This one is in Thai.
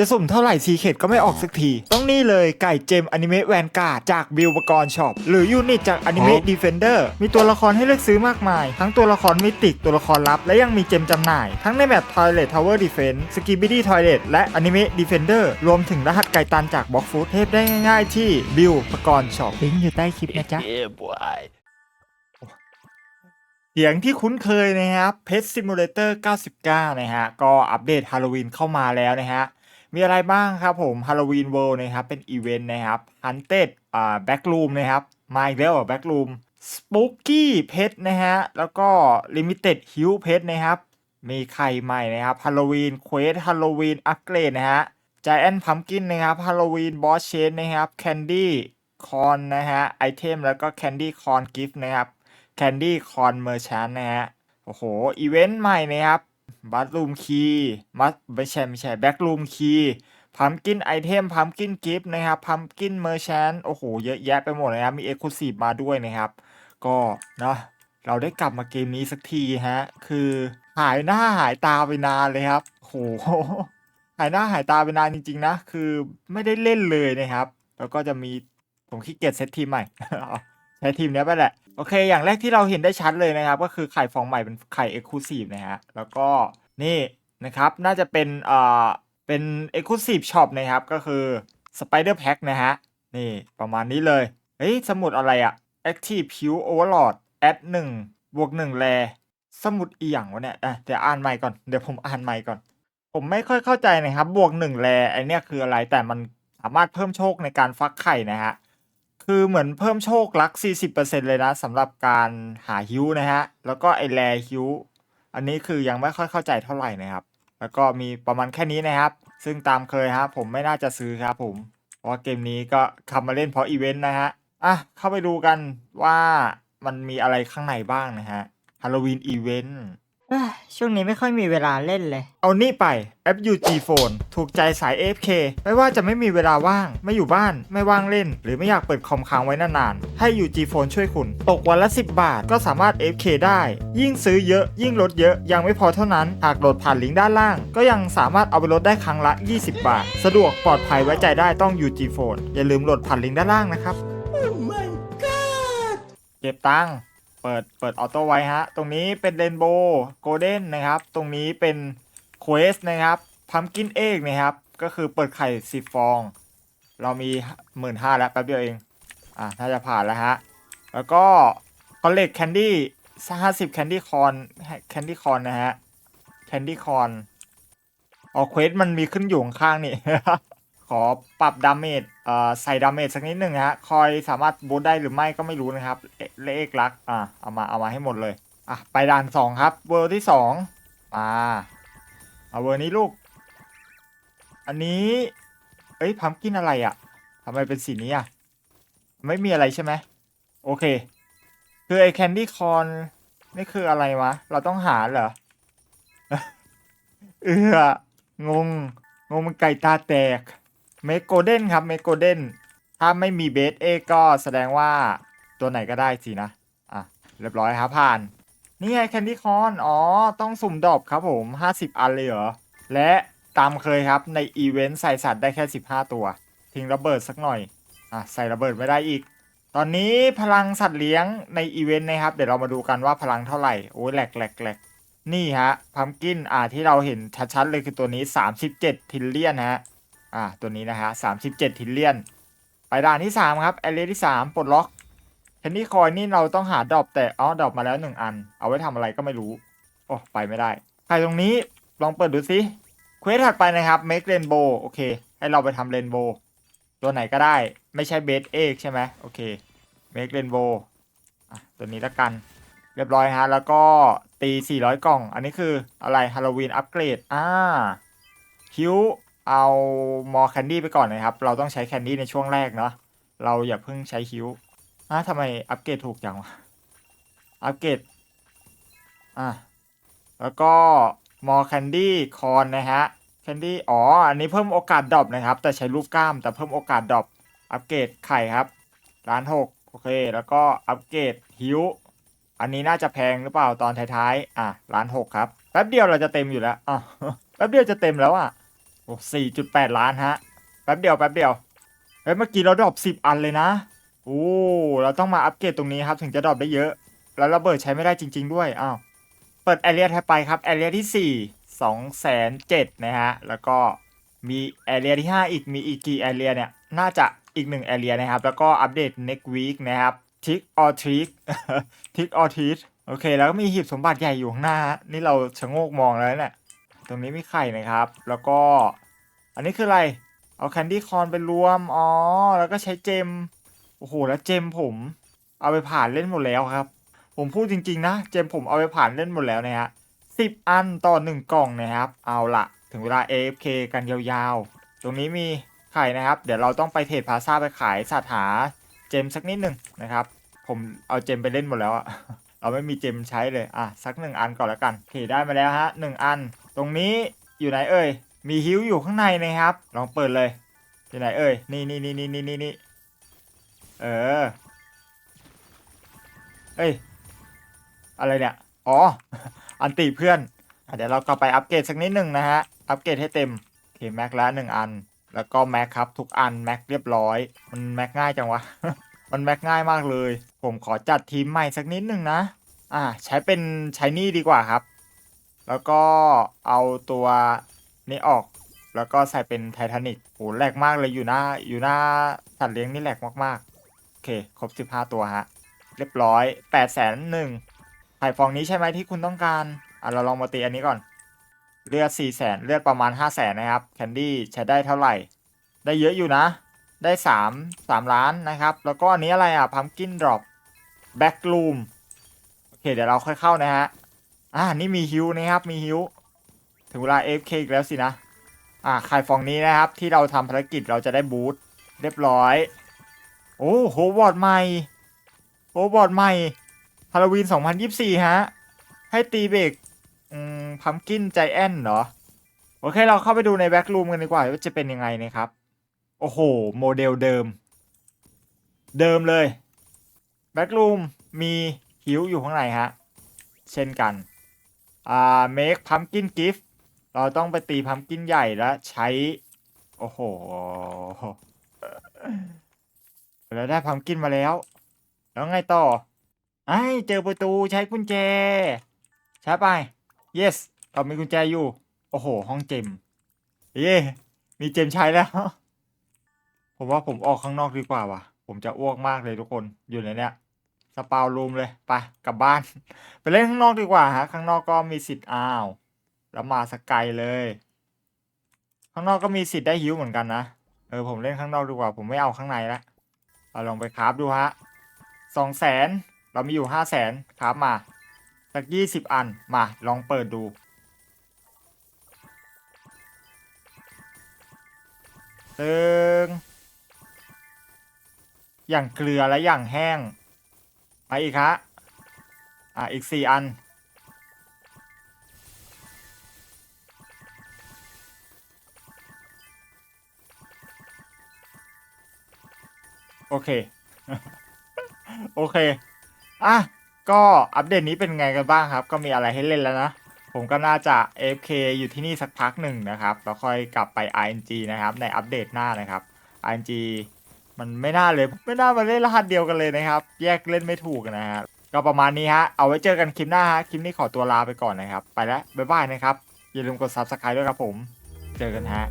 จะสุ่มเท่าไหร่ซีเคดก็ไม่ออกสักที ต้องนี่เลยไก่เจมอนิเมะแวนการ์ดจากบิลปกรณ์ช็อปหรือยูนิตจากอนิเมะดีเฟนเดอร์มีตัวละครให้เลือกซื้อมากมาย ทั้งตัวละครมิติกตัวละครลับ และยังมีเจมจำหน่าย ทั้งในแบบ Toilet Tower Defense s k i b i d y Toilet และอนิเมะ Defender รวมถึงรหัสไก่ตันจากบล็อกฟูดเทพได้ง่ายๆ ที่บิลปกรณ์ช็อปลิงก์อยู่ใต้คลิปนะจ๊ะ Yeah, boy. เสียงที่คุ้นเคยนะครับ Pet Simulator 99 นะฮะ ก็อัปเดตฮาโลวีนเข้ามาแล้วนะฮะ มีอะไรบ้างครับผมฮาโลวีนเวิลด์นะครับ เป็นอีเวนต์นะครับฮันเต็ดอ่าแบ็กลูมนะครับ มาอีกแล้วแบ็กลูมสปูกี้เพชรนะฮะ แล้วก็ลิมิเต็ดฮิวเพชรนะครับ มีไข่ใหม่นะครับฮาโลวีนเควสฮาโลวีนอัปเกรดนะฮะจแอนพัมกินนะครับฮาโลวีนบอสเชนนะครับแคนดี้คอนนะฮะไอเทมแล้วก็แคนดี้คอนกิฟต์นะครับแคนดี้คอนเมอร์ชันนะฮะโอ้โห อีเวนต์ใหม่นะครับ บัตรูมคีย์มัดไม่ใช่ไม่ใช่แบ็กรูมคีย์พัมกินไอเทมพัมกินกิฟต์นะครับพัมกินเมอร์ชนโอ้โห เยอะแยะไปหมดเลยครับมีเอ็กซ์คลูซีฟมาด้วยนะครับ ก็เนาะเราได้กลับมาเกมนี้สักทีฮะ คือหายหน้าหายตาไปนานเลยครับโอ้โหหายหน้าหายตาไปนานจริง ๆ นะ คือไม่ได้เล่นเลยนะครับ แล้วก็จะมีผมขี้เกียจเซตทีมใหม่ ใช้ทีมนี้ไปแหละ โอเค อย่างแรกที่เราเห็นได้ชัดเลยนะครับ ก็คือไข่ฟองใหม่เป็นไข่ Exclusive นะฮะ แล้วก็นี่นะครับ น่าจะเป็นเอ่อเป็น Exclusive Shop นะครับ ก็คือ Spider Pack นะฮะ นี่ประมาณนี้เลย เฮ้ย สมุดอะไรอะ Active Pure Overlord add 1บวก1แลสมุดอีหยังวะเนี่ยอะเดี๋ยวอ่านใหม่ก่อน เดี๋ยวผมอ่านใหม่ก่อน ผมไม่ค่อยเข้าใจนะครับ บวก1แลไอเนี้ยคืออะไร แต่มันสามารถเพิ่มโชคในการฟักไข่นะฮะ คือเหมือนเพิ่มโชคลัก 40%เลยนะสำหรับการหาฮิวนะฮะ แล้วก็ไอแลฮิวอันนี้คือยังไม่ค่อยเข้าใจเท่าไหร่นะครับ แล้วก็มีประมาณแค่นี้นะครับ ซึ่งตามเคยฮะผมไม่น่าจะซื้อครับผม เพราะเกมนี้ก็ทำมาเล่นเพราะอีเวนต์นะฮะ อะ เข้าไปดูกันว่ามันมีอะไรข้างในบ้างนะฮะฮาโลวีนอีเวนต์ เอ้ยช่วงนี้ไม่ค่อยมีเวลาเล่นเลย เอานี่ไปแอป UG Phone ถูกใจสาย AFK ไม่ว่าจะไม่มีเวลาว่าง ไม่อยู่บ้านไม่ว่างเล่น หรือไม่อยากเปิดคอมค้างไว้นานๆ ให้ UG Phone ช่วยคุณ ตกวันละ 10 บาทก็สามารถ AFK ได้ ยิ่งซื้อเยอะ ยิ่งลดเยอะ ยังไม่พอเท่านั้น หากโหลดผ่านลิงก์ด้านล่าง ก็ยังสามารถเอาไปลดได้ครั้งละ 20 บาท สะดวกปลอดภัยไว้ใจได้ต้อง UG Phone อย่าลืมโหลดผ่านลิงก์ด้านล่างนะครับเก็บตังค์ เปิดเปิดออโต้ไว้ฮะ ตรงนี้เป็นเรนโบว์โกลเด้นนะครับ ตรงนี้เป็นเควสนะครับพัมกินเอกนะครับ ก็คือเปิดไข่สิบฟอง เรามีหมื่นห้าแล้วแป๊บเดียวเอง อะน่าจะผ่านแล้วฮะ แล้วก็คอลเลกแคนดี้ห้าสิบแคนดี้คอนแคนดี้คอนนะฮะแคนดี้คอนอ๋อเควสมันมีขึ้นอยู่ข้างนี่ ขอปรับดาเมจเอ่อ ใส่ดาเมจสักนิดหนึ่งฮะคอยสามารถบูทได้หรือไม่ก็ไม่รู้นะครับเอเลขลักอะเอามาเอามาให้หมดเลยอะไปด่านสองครับ เวอร์ที่สองมาเอาเวอร์นี้ลูก อันนี้ เอ้ยพัมกินอะไรอะ่ะทำไมเป็นสีนี้อะ ไม่มีอะไรใช่ไหมโอเค คือไอแคนดี้คอนนี่คืออะไรวะ เราต้องหาเหรอ เอองง งงมันไก่ตาแตก เมกโกเด้นครับเมกโกเด้นถ้าไม่มีเบสเอก็แสดงว่าตัวไหนก็ได้สินะ อะ เรียบร้อยครับผ่าน นี่ไงแคนดี้คอน อ๋อ ต้องสุ่มดอบครับผม 50 อันเลยเหรอ และตามเคยครับในอีเวนต์ใส่สัตว์ได้แค่ 15 ตัว ทิ้งระเบิดสักหน่อย อะ ใส่ระเบิดไม่ได้อีก ตอนนี้พลังสัตว์เลี้ยงในอีเวนต์นะครับ เดี๋ยวเรามาดูกันว่าพลังเท่าไหร่ โอ้ยแหลกแหลกแหลกนี่ฮะพัมกิน อ่าที่เราเห็นชัดๆเลยคือตัวนี้ 37 ทิลเลียนฮะ อ่าตัวนี้นะฮะ37ทิลเลียน ไปด่านที่3ครับแอเรียที่3ปลดล็อกแคนดี้คอยนี่เราต้องหาดรอปแต่อ๋อดรอปมาแล้วหนึ่งอัน เอาไว้ทำอะไรก็ไม่รู้ โอ้ไปไม่ได้ใครตรงนี้ลองเปิดดูสิเควสถัดไปนะครับ make rainbow โอเค ให้เราไปทำ rainbow ตัวไหนก็ได้ไม่ใช่เบสเอกใช่ไหมโอเค make rainbow อะตัวนี้ละกัน เรียบร้อยฮะ แล้วก็ตี 400 กล่อง อันนี้คืออะไรฮาโลวีนอัปเกรดอ่าฮิว เอามอแคนดี้ไปก่อนนะครับ เราต้องใช้แคนดี้ในช่วงแรกเนาะเราอย่าเพิ่งใช้ฮิวอะทำไมอัปเกรดถูกจังวะอัปเกรดอะแล้วก็มอแคนดี้คอนนะฮะแคนดี้อ๋ออันนี้เพิ่มโอกาสดรอปนะครับ แต่ใช้รูปกล้ามแต่เพิ่มโอกาสดรอปอัปเกรดไข่ครับล้านหกโอเค แล้วก็อัปเกรดฮิวอันนี้น่าจะแพงหรือเปล่าตอนท้ายๆ อะล้านหกครับ แป๊บเดียวเราจะเต็มอยู่แล้วอะแป๊บเดียวจะเต็มแล้วอะ โอ้สี่จุดแปดล้านฮะ แป๊บเดียวแป๊บเดียว เฮ้ย เมื่อกี้เราดรอปสิบอันเลยนะ โอ้ เราต้องมาอัปเกรดตรงนี้ครับ ถึงจะดรอปได้เยอะ แล้วระเบิดใช้ไม่ได้จริง ๆ ด้วย อ้าว เปิดแอเรียแทบไปครับ แอเรียที่สี่สองแสนเจ็ดนะฮะ แล้วก็มีแอเรียที่ห้าอีก มีอีกกี่แอเรียเนี่ย น่าจะอีกหนึ่งแอเรียนะครับ แล้วก็อัปเดต next week นะครับ tick or trick tick or treat โอเค แล้วก็มีหีบสมบัติใหญ่อยู่ข้างหน้า นี่เราชะโงกมองแล้วเนี่ย ตรงนี้มีไข่นะครับ แล้วก็ อันนี้คืออะไร เอาแคนดี้คอนไปรวม อ๋อ แล้วก็ใช้เจม โอ้โห แล้วเจมผม เอาไปผ่านเล่นหมดแล้วครับ ผมพูดจริง ๆ นะ เจมผมเอาไปผ่านเล่นหมดแล้วนะฮะสิบอันต่อหนึ่งกล่องนะครับ เอาละถึงเวลา AFK กันยาวๆ ตรงนี้มีไข่นะครับ เดี๋ยวเราต้องไปเทรดพาซาไปขายสัตว์หาเจมสักนิดหนึ่งนะครับ ผมเอาเจมไปเล่นหมดแล้วอะเราไม่มีเจมใช้เลย อะ สักหนึ่งอันก่อนแล้วกันโอเคได้มาแล้วฮะหนึ่งอัน ตรงนี้อยู่ไหนเอ่ย มีฮิวอยู่ข้างในนะครับ ลองเปิดเลยอยู่ไหนเอ่ย นี่นี่นี่นี่นี่นี่นี่เออ เอ้ย อะไรเนี่ย อ๋อ อันติเพื่อนอเดี๋ยวเรากลับไปอัปเกรดสักนิดหนึ่งนะฮะ อัปเกรดให้เต็มโอเคแม็กแล้วหนึ่งอัน แล้วก็แม็กครับทุกอันแม็กเรียบร้อย มันแม็กง่ายจังวะ มันแม็กง่ายมากเลย ผมขอจัดทีมใหม่สักนิดหนึ่งนะ อ่า ใช้เป็นใช้นี่ดีกว่าครับ แล้วก็เอาตัวนี้ออก แล้วก็ใส่เป็นไททานิกโหแหลกมากเลยอยู่หน้าอยู่หน้าสัตว์เลี้ยงนี่แหลกมากๆ โอเค ครบ 15 ตัวฮะ เรียบร้อย8ปดแสนหนึ่งไข่ฟองนี้ใช่ไหมที่คุณต้องการ อะ เราลองมาตีอันนี้ก่อน เลือด4 0 0แสนเลือดประมาณ 5 0 0แสนนะครับ แคนดี้ใช้ได้เท่าไหร่ ได้เยอะอยู่นะ ได้ 3 3 ล้านนะครับ แล้วก็อันนี้อะไรอะพัมกินดรอปแบ็กลูมโอเค เดี๋ยวเราค่อยเข้านะฮะ อ่านี่มีฮิวนะครับ มีฮิวถึงเวลา AFK อีกแล้วสินะ อ่าไข่ฟองนี้นะครับ ที่เราทำภารกิจเราจะได้บูทเรียบร้อย โอ้โหวอร์ดใหม่โอ้วอร์ดใหม่ฮาโลวีน 2024 ฮะ ให้ตีเบรกอืมพัมกินใจแอนเหรอ โอเค เราเข้าไปดูในแบ็กรูมกันดีกว่า ว่าจะเป็นยังไงนะครับ โอ้โห โมเดลเดิม เดิมเลยแบ็กรูมมีฮิวอยู่ข้างในฮะ เช่นกัน อ่า make pumpkin gift เราต้องไปตีพัมกินใหญ่แล้วใช้ โอ้โหเราได้พัมกินมาแล้ว แล้วไงต่อ ไอ้เจอประตูใช้กุญแจ ใช้ไป yes เรามีกุญแจอยู่ โอ้โห ห้องเจม เย่มีเจมใช้แล้ว ผมว่าผมออกข้างนอกดีกว่าว่ะ ผมจะอ้วกมากเลยทุกคน อยู่ในเนี้ย สปาวรูมเลยไปกลับบ้าน ไปเล่นข้างนอกดีกว่าฮะข้างนอกก็มีสิทธิ์อ้าว แล้วมาสกไกลเลย ข้างนอกก็มีสิทธิ์ได้ฮิวเหมือนกันนะเออผมเล่นข้างนอกดีกว่า ผมไม่เอาข้างในละเอาลองไปคราฟดูฮะสองแสนเรามีอยู่ห้าแสนคราฟมาสักยี่สิบอันมาลองเปิดดูตึงอย่างเกลือและอย่างแห้ง ไปอีกฮะอะอีกสี่อัน โอเค โอเค อะ ก็อัปเดตนี้เป็นไงกันบ้างครับ ก็มีอะไรให้เล่นแล้วนะ ผมก็น่าจะ AFK อยู่ที่นี่สักพักหนึ่งนะครับ แล้วค่อยกลับไป ING นะครับ ในอัปเดตหน้านะครับ ING มันไม่น่าเลย ไม่น่ามาเล่นรหัสเดียวกันเลยนะครับ แยกเล่นไม่ถูกนะฮะก็ประมาณนี้ฮะ เอาไว้เจอกันคลิปหน้าฮะ คลิปนี้ขอตัวลาไปก่อนนะครับ ไปแล้ว บ๊ายบายนะครับ อย่าลืมกด Subscribe ด้วยครับผม เจอกันฮะ